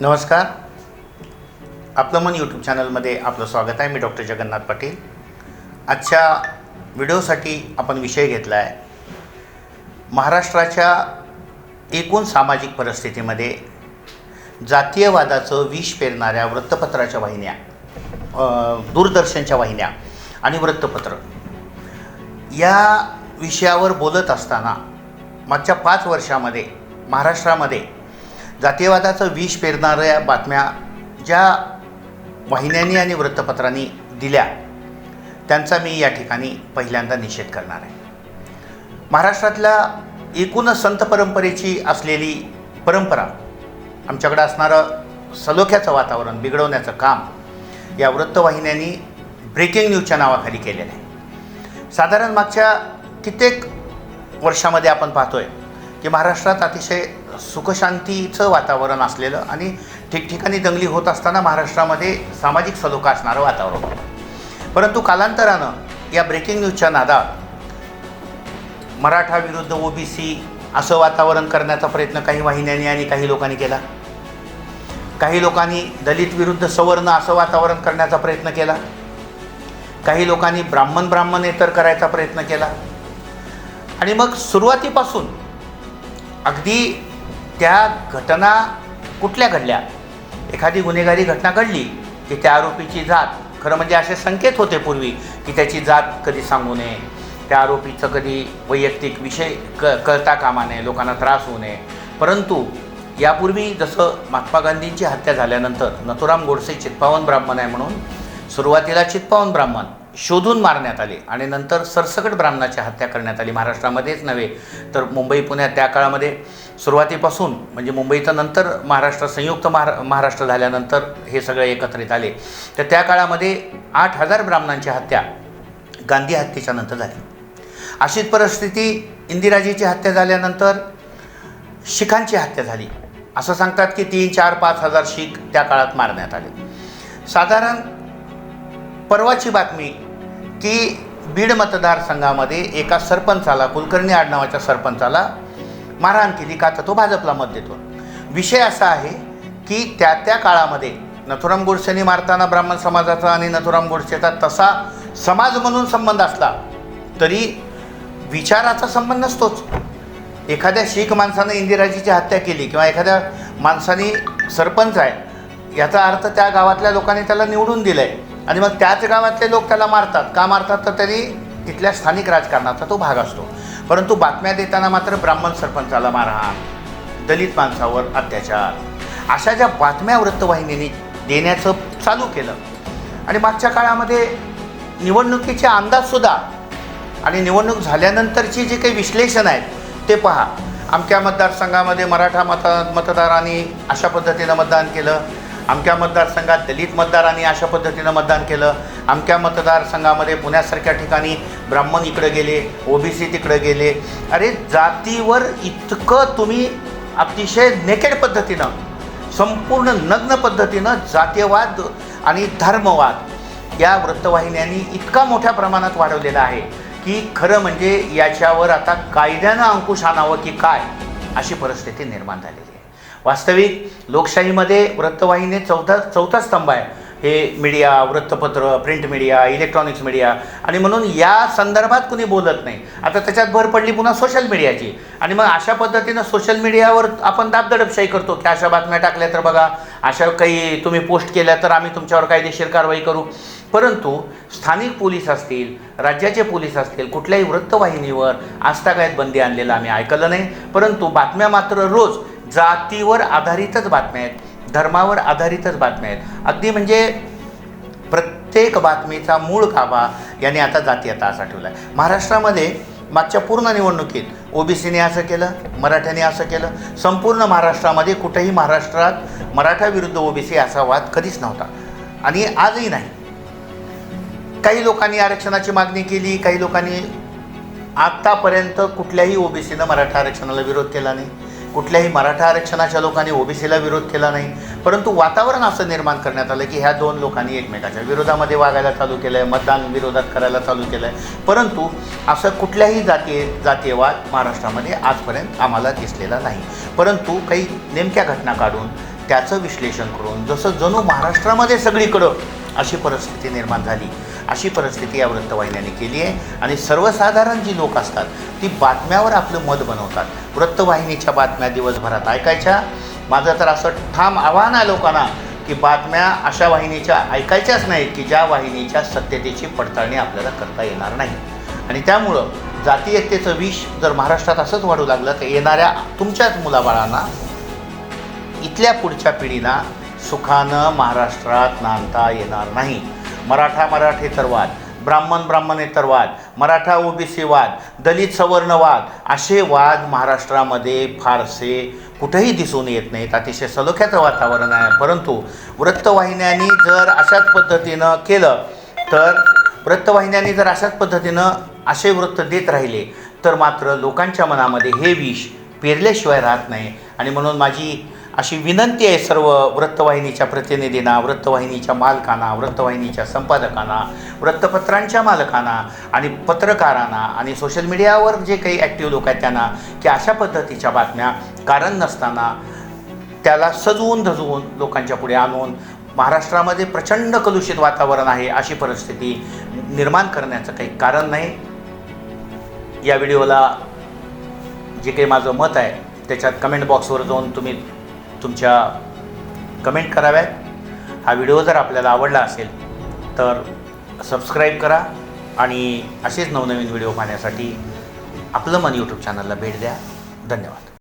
नमस्कार. आपलं मन यूट्यूब चॅनलमध्ये आपलं स्वागत आहे. मी डॉक्टर जगन्नाथ पाटील. आजच्या व्हिडिओसाठी आपण विषय घेतला आहे. महाराष्ट्राच्या एकूण सामाजिक परिस्थितीमध्ये जातीयवादाचं विष पेरणाऱ्या वृत्तपत्राच्या वाहिन्या दूरदर्शनच्या वाहिन्या आणि वृत्तपत्र या विषयावर बोलत असताना मागच्या पाच वर्षामध्ये महाराष्ट्रामध्ये जातीयवादाचं विष पेरणाऱ्या बातम्या ज्या वाहिन्यांनी आणि वृत्तपत्रांनी दिल्या त्यांचा मी या ठिकाणी पहिल्यांदा निषेध करणार आहे. महाराष्ट्रातल्या एकूणच संत परंपरेची असलेली परंपरा आमच्याकडे असणारं सलोख्याचं वातावरण बिघडवण्याचं काम या वृत्तवाहिन्यांनी ब्रेकिंग न्यूजच्या नावाखाली केलेलं आहे. साधारण मागच्या कित्येक वर्षामध्ये आपण पाहतोय की महाराष्ट्रात अतिशय सुखशांतीचं वातावरण असलेलं आणि ठिकठिकाणी दंगली होत असताना महाराष्ट्रामध्ये सामाजिक सलोखा असणारं वातावरण. होतं परंतु कालांतरानं या ब्रेकिंग न्यूजच्या नादात मराठा विरुद्ध ओबीसी असं वातावरण करण्याचा प्रयत्न काही वाहिन्यांनी आणि काही लोकांनी केला. काही लोकांनी दलित विरुद्ध सवर्ण असं वातावरण करण्याचा प्रयत्न केला. काही लोकांनी ब्राह्मण ब्राह्मणेतर करायचा प्रयत्न केला. आणि मग सुरुवातीपासून अगदी त्या घटना कुठल्या घडल्या? एखादी गुन्हेगारी घटना घडली की त्या आरोपीची जात खरं म्हणजे असे संकेत होते पूर्वी की त्याची जात कधी सांगू नये. त्या आरोपीचं कधी वैयक्तिक विषय क कळता कामा नये लोकांना त्रास होऊ नये. परंतु यापूर्वी जसं महात्मा गांधींची हत्या झाल्यानंतर नथुराम गोडसे चित्पावन ब्राह्मण आहे म्हणून सुरुवातीला चित्पावन ब्राह्मण शोधून मारण्यात आले आणि नंतर सरसकट ब्राह्मणाची हत्या करण्यात आली. महाराष्ट्रामध्येच नव्हे तर मुंबई पुण्यात त्या काळामध्ये सुरुवातीपासून म्हणजे मुंबईचं नंतर महाराष्ट्र संयुक्त महारा महाराष्ट्र झाल्यानंतर हे सगळे एकत्रित आले. तर त्या काळामध्ये आठ हजार ब्राह्मणांची हत्या गांधी हत्येच्या नंतर झाली. अशीच परिस्थिती इंदिराजीची हत्या झाल्यानंतर शिखांची हत्या झाली. असं सांगतात की तीन चार पाच हजार शीख त्या काळात मारण्यात आले. साधारण परवाची बातमी की बीड मतदारसंघामध्ये एका सरपंचाला कुलकर्णी आडनावाच्या सरपंचाला मारहाण केली. का? तर तो भाजपला मत देतो. विषय असा आहे की त्या त्या काळामध्ये नथुराम गोडसेनी मारताना ब्राह्मण समाजाचा आणि नथुराम गोडसेचा तसा समाज म्हणून संबंध असला तरी विचाराचा संबंध नसतोच. एखाद्या शीख माणसानं इंदिराजीची हत्या केली किंवा एखाद्या माणसाने सरपंच आहे याचा अर्थ त्या गावातल्या लोकांनी त्याला निवडून दिलं आहे आणि मग त्याच गावातले लोक त्याला मारतात. का मारतात? तर तरी तिथल्या स्थानिक राजकारणाचा तो भाग असतो. परंतु बातम्या देताना मात्र ब्राह्मण सरपंचाला मारहाण दलित माणसावर अत्याचार. अशा ज्या बातम्या वृत्तवाहिनीने देण्याचं चालू केलं. आणि मागच्या काळामध्ये निवडणुकीचे अंदाजसुद्धा आणि निवडणूक झाल्यानंतरची जे काही विश्लेषण आहेत ते पहा. आमच्या मतदारसंघामध्ये मराठा मत मतदारांनी अशा पद्धतीनं मतदान केलं. अमक्या मतदारसंघात दलित मतदारांनी अशा पद्धतीनं मतदान केलं. अमक्या मतदारसंघामध्ये पुण्यासारख्या ठिकाणी ब्राह्मण इकडे गेले ओबीसी तिकडे गेले. अरे जातीवर इतकं तुम्ही अतिशय नेकेड पद्धतीनं संपूर्ण नग्न पद्धतीनं जातीयवाद आणि धर्मवाद या वृत्तवाहिन्यांनी इतका मोठ्या प्रमाणात वाढवलेला आहे की खरं म्हणजे याच्यावर आता कायद्यानं अंकुश आणावं की काय अशी परिस्थिती निर्माण झालेली आहे. वास्तविक लोकशाहीमध्ये वृत्तवाहिनी चौथा चौथा स्तंभ आहे. हे मीडिया वृत्तपत्र प्रिंट मीडिया इलेक्ट्रॉनिक्स मीडिया. आणि म्हणून या संदर्भात कुणी बोलत नाही. आता त्याच्यात भर पडली पुन्हा सोशल मीडियाची आणि मग अशा पद्धतीनं सोशल मीडियावर आपण दाबदडपशाही करतो. की अशा बातम्या टाकल्या तर बघा अशा काही तुम्ही पोस्ट केल्या तर आम्ही तुमच्यावर कायदेशीर कारवाई करू. परंतु स्थानिक पोलीस असतील राज्याचे पोलीस असतील कुठल्याही वृत्तवाहिनीवर आजतागायत बंदी आणलेलं आम्ही ऐकलं नाही. परंतु बातम्या मात्र रोज जातीवर आधारितच बातम्या आहेत. धर्मावर आधारितच बातम्या आहेत. अगदी म्हणजे प्रत्येक बातमीचा मूळ गाभा याने आता जाती आता असा ठेवला आहे महाराष्ट्रामध्ये मागच्या पूर्ण निवडणुकीत ओबीसीने असं केलं मराठ्याने असं केलं. संपूर्ण महाराष्ट्रामध्ये कुठेही महाराष्ट्रात मराठा विरुद्ध ओबीसी असा वाद कधीच नव्हता. आणि आजही नाही. काही लोकांनी आरक्षणाची मागणी केली काही लोकांनी आत्तापर्यंत कुठल्याही ओबीसीनं मराठा आरक्षणाला विरोध केला नाही. कुठल्याही मराठा आरक्षणाच्या लोकांनी ओबीसीला विरोध केला नाही परंतु वातावरण असं निर्माण करण्यात आलं की ह्या दोन लोकांनी एकमेकाच्या विरोधामध्ये वागायला चालू केलं आहे मतदान विरोधात करायला चालू केलं आहे परंतु असं कुठल्याही जातीय जातीयवाद महाराष्ट्रामध्ये आजपर्यंत आम्हाला दिसलेला नाही. परंतु काही नेमक्या घटना काढून त्याचं विश्लेषण करून जसं जणू महाराष्ट्रामध्ये सगळीकडं अशी परिस्थिती निर्माण झाली अशी परिस्थिती या वृत्तवाहिन्यांनी केली आहे. आणि सर्वसाधारण जी लोक असतात ती बातम्यावर आपलं मत बनवतात. वृत्तवाहिनीच्या बातम्या दिवसभरात ऐकायच्या. माझं तर असं ठाम आव्हान आहे लोकांना की बातम्या अशा वाहिनीच्या ऐकायच्याच नाहीत की ज्या वाहिनीच्या सत्यतेची पडताळणी आपल्याला करता येणार नाही. आणि त्यामुळं जातीयतेचं विष जर महाराष्ट्रात असंच वाढू लागलं तर येणाऱ्या तुमच्याच मुलाबाळांना इथल्या पुढच्या पिढीला सुखानं महाराष्ट्रात नांदता येणार नाही. मराठा मराठेतरवाद ब्राह्मण ब्राह्मणेतरवाद मराठा ओबीसी वाद दलित सवर्ण वाद असे वाद महाराष्ट्रामध्ये फारसे कुठेही दिसून येत नाहीत. अतिशय सलोख्याचं वातावरण आहे. परंतु वृत्तवाहिन्यांनी जर अशाच पद्धतीनं केलं तर वृत्तवाहिन्यांनी जर अशाच पद्धतीनं असे वृत्त देत राहिले तर मात्र लोकांच्या मनामध्ये हे विष पेरल्याशिवाय राहत नाही. आणि म्हणून माझी अशी विनंती आहे सर्व वृत्तवाहिनीच्या प्रतिनिधींना वृत्तवाहिनीच्या मालकांना वृत्तवाहिनीच्या संपादकांना वृत्तपत्रांच्या मालकांना आणि पत्रकारांना आणि सोशल मीडियावर जे काही ॲक्टिव्ह लोक आहेत त्यांना की अशा पद्धतीच्या बातम्या कारण नसताना त्याला सजवून धजवून लोकांच्या पुढे आणून महाराष्ट्रामध्ये प्रचंड कलुषित वातावरण आहे अशी परिस्थिती निर्माण करण्याचं काही कारण नाही. या व्हिडिओला जे काही माझं मत आहे त्याच्यात कमेंट बॉक्सवर जाऊन तुम्ही तुमच्या कमेंट कराव्यात. हा व्हिडिओ जर आपल्याला आवडला असेल तर सबस्क्राईब करा आणि असेच नवनवीन व्हिडिओ पाहण्यासाठी आपलं मन यूट्यूब चॅनलला भेट द्या. धन्यवाद.